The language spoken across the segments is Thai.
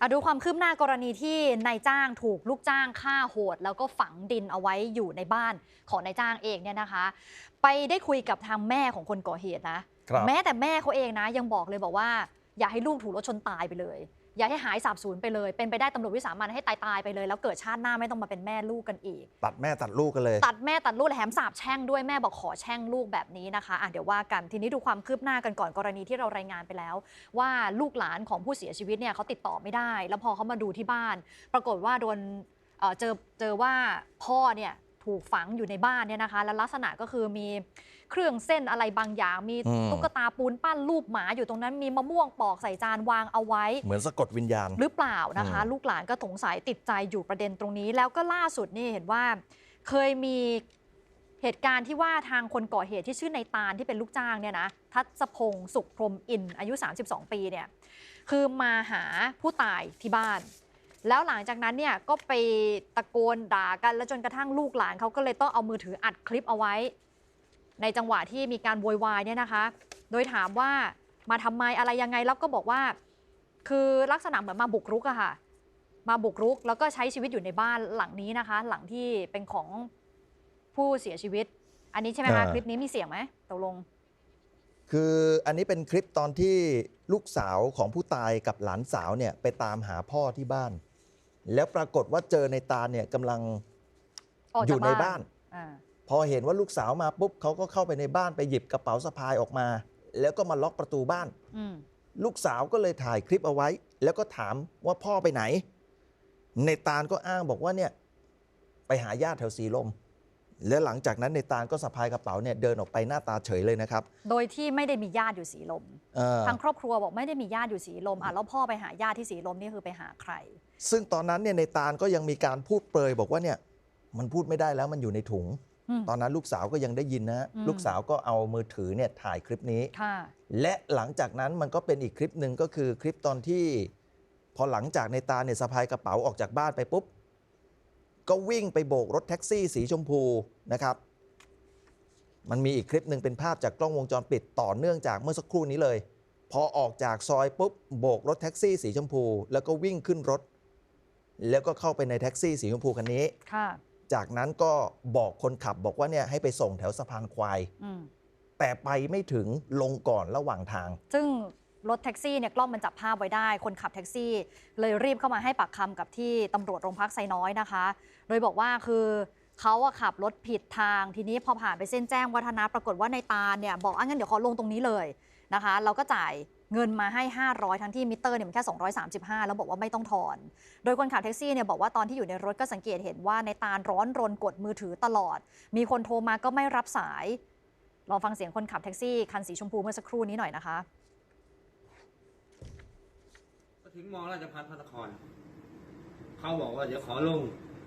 อะดูความคืบหน้ากรณีที่นายจ้างถูกลูกจ้างฆ่าโหด แล้วก็ฝังดินเอาไว้อยู่ในบ้านของนายจ้างเองเนี่ยนะคะ ไปได้คุยกับทางแม่ของคนก่อเหตุนะครับแม้แต่แม่เขาเองนะ ยังบอกเลยบอกว่า อย่าให้ลูกถูกรถชนตายไปเลย อย่าให้หายสาบสูญไปเลย เป็นไปได้ตำรวจวิสามันให้ตายตายๆไปเลย แล้วเกิดชาติหน้าไม่ต้องมาเป็นแม่ลูกกันอีก ตัดแม่ตัดลูกกันเลย ตัดแม่ตัดลูกแถมสาบแช่งด้วยแม่บอกขอแช่งลูกแบบนี้นะคะอะเดี๋ยวว่ากันทีนี้ดูความคืบหน้ากันก่อนกรณีที่เรารายงานไปแล้ว ว่าลูกหลานของผู้เสียชีวิตเนี่ยเขาติดต่อไม่ได้ แล้วพอเขามาดูที่บ้าน ปรากฏว่าโดนเอ่อเจอเจอว่าพ่อเนี่ย ถูกฝังอยู่ในบ้านเนี่ยนะคะ แล้วลักษณะก็คือมีเครื่องเส้นอะไรบางอย่าง มีอืม ตุ๊กตาปูนปั้นรูปหมาอยู่ตรงนั้นมีมะม่วงปอกใส่จานวางเอาไว้ เหมือนสะกดวิญญาณ หรือเปล่านะคะ อืม ลูกหลานก็สงสัยติดใจอยู่ประเด็นตรงนี้ แล้วก็ล่าสุดนี่เห็นว่า เคยมีเหตุการณ์ที่ว่าทางคนก่อเหตุที่ชื่อในตาลที่เป็นลูกจ้างเนี่ยนะทัศพงศ์สุขพรหมอินทร์อายุ 32 ปีเนี่ยคือมาหาผู้ตายที่บ้าน แล้วหลังจากนั้นเนี่ยก็ไปตะโกนด่ากัน แล้วจนกระทั่งลูกหลานเขาก็เลยต้องเอามือถืออัดคลิปเอาไว้ ในจังหวะที่มีการโวยวายเนี่ยนะคะ โดยถามว่ามาทำไมอะไรยังไงแล้วก็บอกว่า คือลักษณะเหมือนมาบุกรุกอะค่ะ มาบุกรุกแล้วก็ใช้ชีวิตอยู่ในบ้านหลังนี้นะคะ หลังที่เป็นของผู้เสียชีวิต อันนี้ใช่ไหมคะอ่าคลิปนี้มีเสียงไหมตกลง คืออันนี้เป็นคลิปตอนที่ลูกสาวของผู้ตายกับหลานสาวเนี่ยไปตามหาพ่อที่บ้าน แล้วปรากฏว่าเจอในตาเนี่ยกำลังออกอจากยู่ในบ้าน อ่าพอเห็นว่าลูกสาวมาปุ๊บเขาก็เข้าไปในบ้านไปหยิบกระเป๋าสะพายออกมา แล้วก็มาล็อกประตูบ้าน อืมลูกสาวก็เลยถ่ายคลิปเอาไว้ แล้วก็ถามว่าพ่อไปไหน ในตาลก็อ้างบอกว่าเนี่ยไปหาญาติแถวสีลม แล้วหลังจากนั้นในตาลก็สะพายกระเป๋าเนี่ยเดินออกไปหน้าตาเฉยเลยนะครับโดยที่ไม่ได้มีญาติอยู่สีลม เออทางครอบครัวบอกไม่ได้มีญาติอยู่สีลมอะแล้วพ่อไปหาญาติที่สีลมนี่คือไปหาใคร ซึ่งตอนนั้นเนี่ยในตาลก็ยังมีการพูดเปรยบอกว่าเนี่ยมันพูดไม่ได้แล้วมันอยู่ในถุงอืมตอนนั้นลูกสาวก็ยังได้ยินนะฮะอืมลูกสาวก็เอามือถือเนี่ยถ่ายคลิปนี้ค่ะและหลังจากนั้นมันก็เป็นอีกคลิปหนึ่งก็คือคลิปตอนที่ พอหลังจากในตาเนี่ยสะพายกระเป๋าออกจากบ้านไปปุ๊บ ก็วิ่งไปโบกรถแท็กซี่สีชมพูนะครับ มันมีอีกคลิปหนึ่งเป็นภาพจากกล้องวงจรปิดต่อเนื่องจากเมื่อสักครู่นี้เลย พอออกจากซอยปุ๊บโบกรถแท็กซี่สีชมพู แล้วก็วิ่งขึ้นรถ แล้วก็เข้าไปในแท็กซี่สีชมพูคันนี้ ค่ะ จากนั้นก็บอกคนขับบอกว่าเนี่ยให้ไปส่งแถวสะพานควาย อืม แต่ไปไม่ถึงลงก่อนระหว่างทาง ซึ่งรถแท็กซี่เนี่ยกล้องมันจับภาพไว้ได้ คนขับแท็กซี่ เลยรีบเข้ามาให้ปากคำกับที่ตำรวจโรงพักไซน้อยนะคะ โดยบอกว่าคือเขาอะขับรถผิดทาง ทีนี้พอผ่านไปเส้นแจ้งวัฒนะปรากฏว่าในตาเนี่ยบอกอะงั้นเดี๋ยวขอลงตรงนี้เลยนะคะ เราก็จ่าย เงินมาให้ 500 ทั้งที่มิเตอร์เนี่ยมันแค่ 235 แล้วบอกว่าไม่ต้องถอน โดยคนขับแท็กซี่เนี่ยบอกว่าตอนที่อยู่ในรถก็สังเกตเห็นว่าในตาลร้อนรนกดมือถือตลอด มีคนโทรมาก็ไม่รับสาย ลองฟังเสียงคนขับแท็กซี่คันสีชมพูเมื่อสักครู่นี้หน่อยนะคะก็ถึงมอราชพัฒพระนครเขาบอกว่าเดี๋ยวขอลง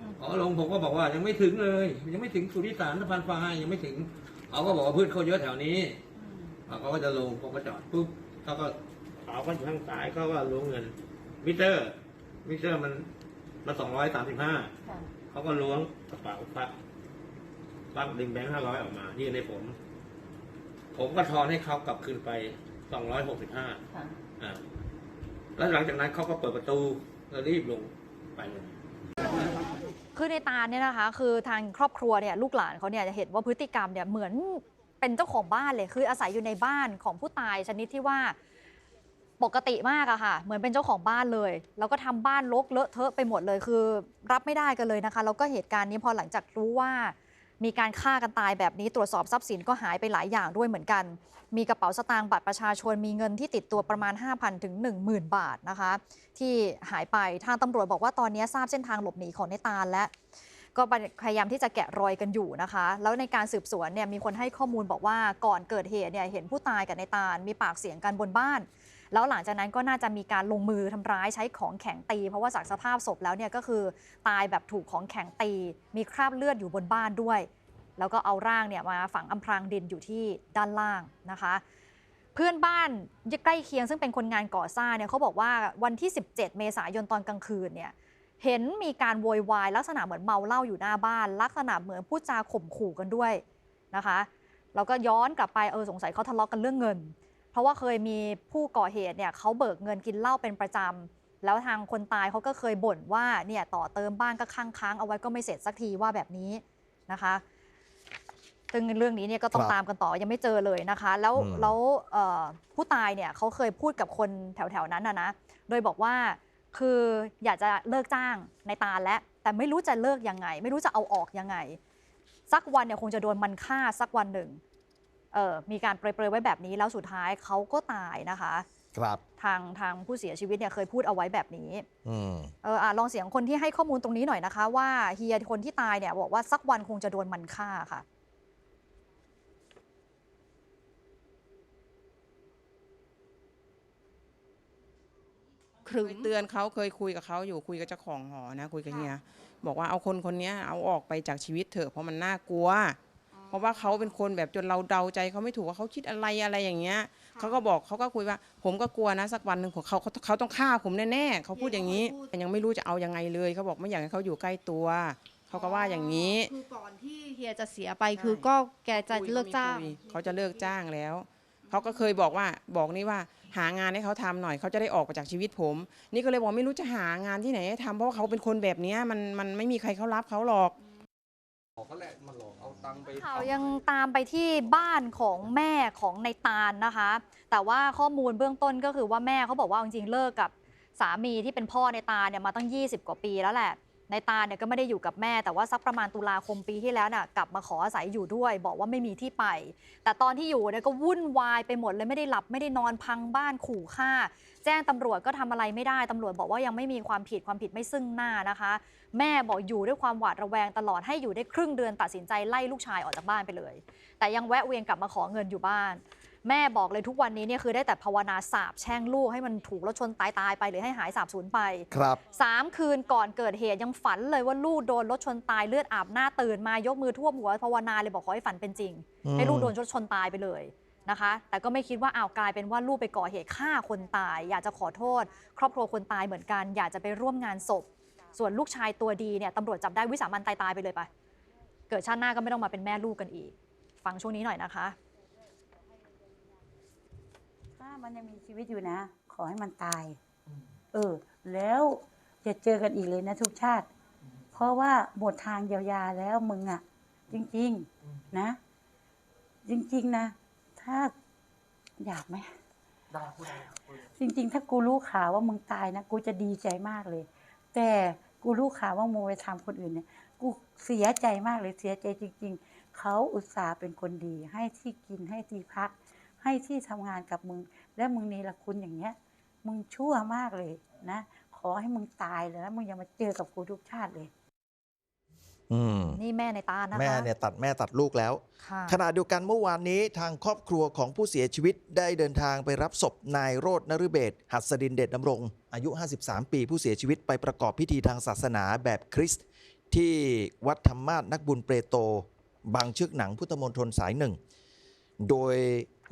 อืมขอลงผมก็บอกว่ายังไม่ถึงเลย ยังไม่ถึงสุริสารสะพานฟ้ายังไม่ถึงเขาก็บอกว่าพืชเขาเยอะแถวนี้เขาก็จะลงผมก็จอดปุ๊บ เขาก็เขาก็อยู่ข้างซ้ายเขาก็ลงเงิน มิเตอร์ มิเตอร์มันมาสองร้อยสามสิบห้าเขาก็ล้วงกระเป๋าปักปักดึงแบงค์ห้าร้อยออกมานี่ในผม ผมก็ทอนให้เขากลับคืนไปสองร้อยหกสิบห้าอ่าแล้วหลังจากนั้นเขาก็เปิดประตูแล้วรีบลงไปเลยคือในตาลเนี่ยนะคะ คือทางครอบครัวเนี่ยลูกหลานเขาเนี่ยจะเห็นว่าพฤติกรรมเนี่ยเหมือน เป็นเจ้าของบ้านเลย คืออาศัยอยู่ในบ้านของผู้ตายชนิดที่ว่าปกติมากอะค่ะ เหมือนเป็นเจ้าของบ้านเลย แล้วก็ทำบ้านรกเลอะเทอะไปหมดเลย คือ รับไม่ได้กันเลยนะคะ แล้วก็เหตุการณ์นี้พอหลังจากรู้ว่า มีการฆ่ากันตายแบบนี้ ตรวจสอบทรัพย์สินก็หายไปหลายอย่างด้วยเหมือนกัน มีกระเป๋าสตางค์บัตรประชาชน มีเงินที่ติดตัวประมาณ 5,000 ถึง 10,000 บาทนะคะ ที่หายไป ทางตำรวจบอกว่าตอนนี้ทราบเส้นทางหลบหนีของในตาลและ ก็พยายามที่จะแกะรอยกันอยู่นะคะ แล้วในการสืบสวนเนี่ยมีคนให้ข้อมูลบอกว่าก่อนเกิดเหตุเนี่ยเห็นผู้ตายกับในตาลมีปากเสียงกันบนบ้าน แล้วหลังจากนั้นก็น่าจะมีการลงมือทำร้ายใช้ของแข็งตี เพราะว่าจากสภาพศพแล้วเนี่ยก็คือตายแบบถูกของแข็งตี มีคราบเลือดอยู่บนบ้านด้วย แล้วก็เอาร่างเนี่ยมาฝังอำพรางดินอยู่ที่ด้านล่างนะคะเพื่อนบ้านใกล้เคียงซึ่งเป็นคนงานก่อสร้างเนี่ยเขาบอกว่าวันที่ 17 เมษายนตอนกลางคืนเนี่ย เห็นมีการโวยวายลักษณะเหมือนเมาเหล้าอยู่หน้าบ้าน ลักษณะเหมือนพูดจาข่มขู่กันด้วยนะคะแล้วก็ย้อนกลับไปเออสงสัยเขาทะเลาะกันเรื่องเงิน เพราะว่าเคยมีผู้ก่อเหตุเนี่ยเขาเบิกเงินกินเหล้าเป็นประจำแล้วทางคนตายเขาก็เคยบ่นว่าเนี่ยต่อเติมบ้านก็ค้างค้างๆเอาไว้ก็ไม่เสร็จสักทีว่าแบบนี้นะคะซึ่งเรื่องนี้เนี่ยก็ต้องตามกันต่อยังไม่เจอเลยนะคะ แล้วแล้วผู้ตายเนี่ยเขาเคยพูดกับคนแถวๆนั้นนะนะโดยบอกว่า คืออยากจะเลิกจ้างในตาลแล้วแต่ไม่รู้จะเลิกยังไง ไม่รู้จะเอาออกยังไง สักวันเนี่ยคงจะโดนมันฆ่าสักวันหนึ่งเออมีการเปรยๆไว้แบบนี้แล้วสุดท้ายเขาก็ตายนะคะ ครับทางทางผู้เสียชีวิตเนี่ยเคยพูดเอาไว้แบบนี้อืมเอออะลองเสียงคนที่ให้ข้อมูลตรงนี้หน่อยนะคะ ว่าเฮียคนที่ตายเนี่ยบอกว่าสักวันคงจะโดนมันฆ่าค่ะ เคยเตือนเขาเคยคุยกับเขาอยู่คุยกับเจ้าของหอนะคุยกับเฮียบอกว่าเอาคนคนเนี้ยเอาออกไปจากชีวิตเถอะเพราะมันน่ากลัว เพราะว่าเขาเป็นคนแบบจนเราเดาใจเขาไม่ถูกว่าเขาคิดอะไรอะไรอย่างเงี้ยเขาก็บอกเขาก็คุยว่า ผมก็กลัวนะสักวันหนึ่งของเขาเขาเขาต้องฆ่าผมแน่ๆเขาพูดอย่างนี้แต่ยังไม่รู้จะเอายังไงเลยเขาบอกไม่อยากให้เขาอยู่ใกล้ตัวเขาก็ว่าอย่างนี้ คือก่อนที่เฮียจะเสียไปคือก็แกจะเลิกจ้าง คุยเขาจะเลิกจ้างแล้ว เขาก็เคยบอกว่าบอกนี่ว่าหางานให้เขาทำหน่อยเขาจะได้ออกไปจากชีวิตผม นี่ก็เลยบอกไม่รู้จะหางานที่ไหนให้ทำเพราะว่าเขาเป็นคนแบบเนี้ยมันมันไม่มีใครเขารับเขาหรอกเขาแหละมาหลอกเอาตังค์ไปข่าวยังตามไปที่บ้านของแม่ของในตาลนะคะ แต่ว่าข้อมูลเบื้องต้นก็คือว่าแม่เขาบอกว่าจริงๆเลิกกับสามีที่เป็นพ่อในตาลเนี่ยมาตั้ง 20 กว่าปีแล้วแหละ ในตาเนี่ยก็ไม่ได้อยู่กับแม่ แต่ว่าสักประมาณตุลาคมปีที่แล้วน่ะกลับมาขออาศัยอยู่ด้วย บอกว่าไม่มีที่ไป แต่ตอนที่อยู่เนี่ยก็วุ่นวายไปหมดเลยไม่ได้หลับไม่ได้นอนพังบ้านขู่ฆ่า แจ้งตำรวจก็ทำอะไรไม่ได้ตำรวจบอกว่ายังไม่มีความผิดความผิดไม่ซึ่งหน้านะคะ แม่บอกอยู่ด้วยความหวาดระแวงตลอดให้อยู่ได้ครึ่งเดือนตัดสินใจไล่ลูกชายออกจากบ้านไปเลย แต่ยังแวะเวียนกลับมาขอเงินอยู่บ้าน แม่บอกเลยทุกวันนี้เนี่ยคือได้แต่ภาวนาสาบแช่งลูกให้มันถูกรถชนตายตายๆไปหรือให้หายสาบสูญไปครับสามคืนก่อนเกิดเหตุยังฝันเลยว่าลูกโดนรถชนตายเลือดอาบหน้าตื่นมายกมือท่วมหัวภาวนาเลยบอกขอให้ฝันเป็นจริงอืมให้ลูกโดนรถชนตายไปเลยนะคะ แต่ก็ไม่คิดว่าอ้าวกลายเป็นว่าลูกไปก่อเหตุฆ่าคนตาย อยากจะขอโทษ ครอบครัวคนตายเหมือนกัน อยากจะไปร่วมงานศพ ส่วนลูกชายตัวดีเนี่ยตำรวจจับได้วิสามันตายตายๆไปเลยไปเกิดชาติหน้าก็ไม่ต้องมาเป็นแม่ลูกกันอีก ฟังช่วงนี้หน่อยนะคะถ้า มันยังมีชีวิตอยู่นะ ขอให้มันตาย เออ แล้วจะเจอกันอีกเลยนะทุกชาติ เพราะว่าหมดทางเยียวยาแล้วมึงอะจริง ๆ นะ จริง ๆ นะ ถ้าอยากไหมจริง ๆ ถ้ากูรู้ข่าวว่ามึงตายนะกูจะดีใจมากเลย แต่กูรู้ข่าวว่ามึงไปทำคนอื่นเนี่ย กูเสียใจมากเลยเสียใจจริง ๆ เขาอุตส่าห์เป็นคนดี ให้ที่กินให้ที่พัก ให้ที่ทำงานกับมึง และมึงนี่ละคุณอย่างเงี้ย มึงชั่วมากเลยนะ ขอให้มึงตายเลยนะมึงอย่ามาเจอกับกูทุกชาติเลยอืม นี่แม่ในตานะคะ แม่เนี่ยตัดแม่ตัดลูกแล้ว ค่ะ ขณะเดียวกันเมื่อวานนี้ทางครอบครัวของผู้เสียชีวิตได้เดินทางไปรับศพนายโรจนฤเบศรหัสดินเดชดำรง อายุ 53 ปีผู้เสียชีวิตไปประกอบพิธีทางศาสนาแบบคริสต์ที่วัดธรรมาสนักบุญเปรโต บางชึกหนังพุทธมณฑลสายหนึ่ง โดย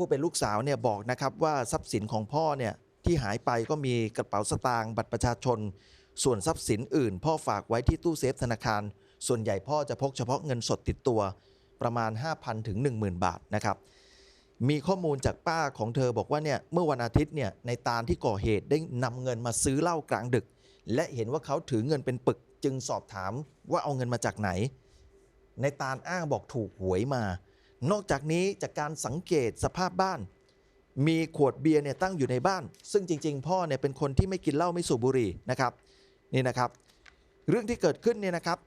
ผู้เป็นลูกสาวเนี่ยบอกนะครับว่าทรัพย์สินของพ่อเนี่ยที่หายไปก็มีกระเป๋าสตางค์บัตรประชาชน ส่วนทรัพย์สินอื่น พ่อฝากไว้ที่ตู้เซฟธนาคาร ส่วนใหญ่พ่อจะพกเฉพาะเงินสดติดตัวประมาณ 5,000ถึง10,000 บาทนะครับมีข้อมูลจากป้าของเธอบอกว่าเนี่ยเมื่อวันอาทิตย์เนี่ยในตาลที่ก่อเหตุได้นำเงินมาซื้อเหล้ากลางดึก และเห็นว่าเขาถือเงินเป็นปึก จึงสอบถามว่าเอาเงินมาจากไหน ในตาลอ้างบอกถูกหวยมา นอกจากนี้จากการสังเกตสภาพบ้าน มีขวดเบียร์เนี่ยตั้งอยู่ในบ้าน ซึ่งจริง ๆ พ่อเนี่ยเป็นคนที่ไม่กินเหล้าไม่สูบบุหรี่นะครับนี่นะครับ เรื่องที่เกิดขึ้นเนี่ยนะครับ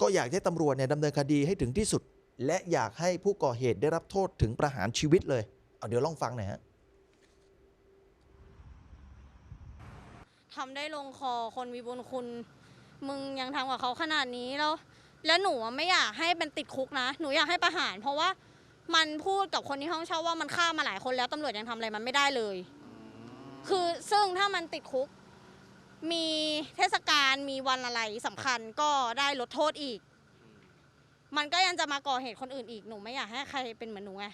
ก็อยากให้ตำรวจเนี่ยดำเนินคดีให้ถึงที่สุด และอยากให้ผู้ก่อเหตุได้รับโทษถึงประหารชีวิตเลยเอาเดี๋ยวลองฟังหน่อยฮะทำได้ลงคอคนมีบุญคุณ มึงยังทำกับเขาขนาดนี้แล้ว แล้วหนูอะไม่อยากให้เป็นติดคุกนะ หนูอยากให้ประหาร เพราะว่ามันพูดกับคนที่ห้องเช่าว่ามันฆ่ามาหลายคนแล้วตำรวจยังทำอะไรมันไม่ได้เลย คือซึ่งถ้ามันติดคุก มีเทศกาลมีวันอะไรสำคัญก็ได้ลดโทษอีก มันก็ยังจะมาก่อเหตุคนอื่นอีกหนูไม่อยากให้ใครเป็นเหมือนหนูไง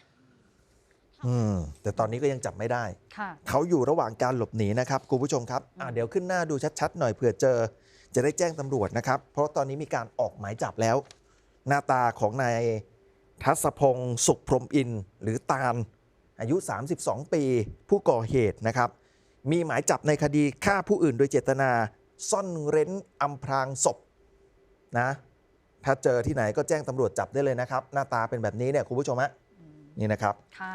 อืมแต่ตอนนี้ก็ยังจับไม่ได้ ค่ะ เขาอยู่ระหว่างการหลบหนีนะครับคุณผู้ชมครับอะเดี๋ยวขึ้นหน้าดูชัดๆหน่อยเผื่อเจอ จะได้แจ้งตำรวจนะครับ เพราะตอนนี้มีการออกหมายจับแล้ว หน้าตาของนายทัศพงศ์สุขพรมอินหรือตาล อายุ 32 ปี ผู้ก่อเหตุนะครับ มีหมายจับในคดีฆ่าผู้อื่นโดยเจตนา ซ่อนเร้นอำพรางศพนะถ้าเจอที่ไหนก็แจ้งตำรวจจับได้เลยนะครับ หน้าตาเป็นแบบนี้เนี่ยคุณผู้ชมฮะนี่นะครับค่ะ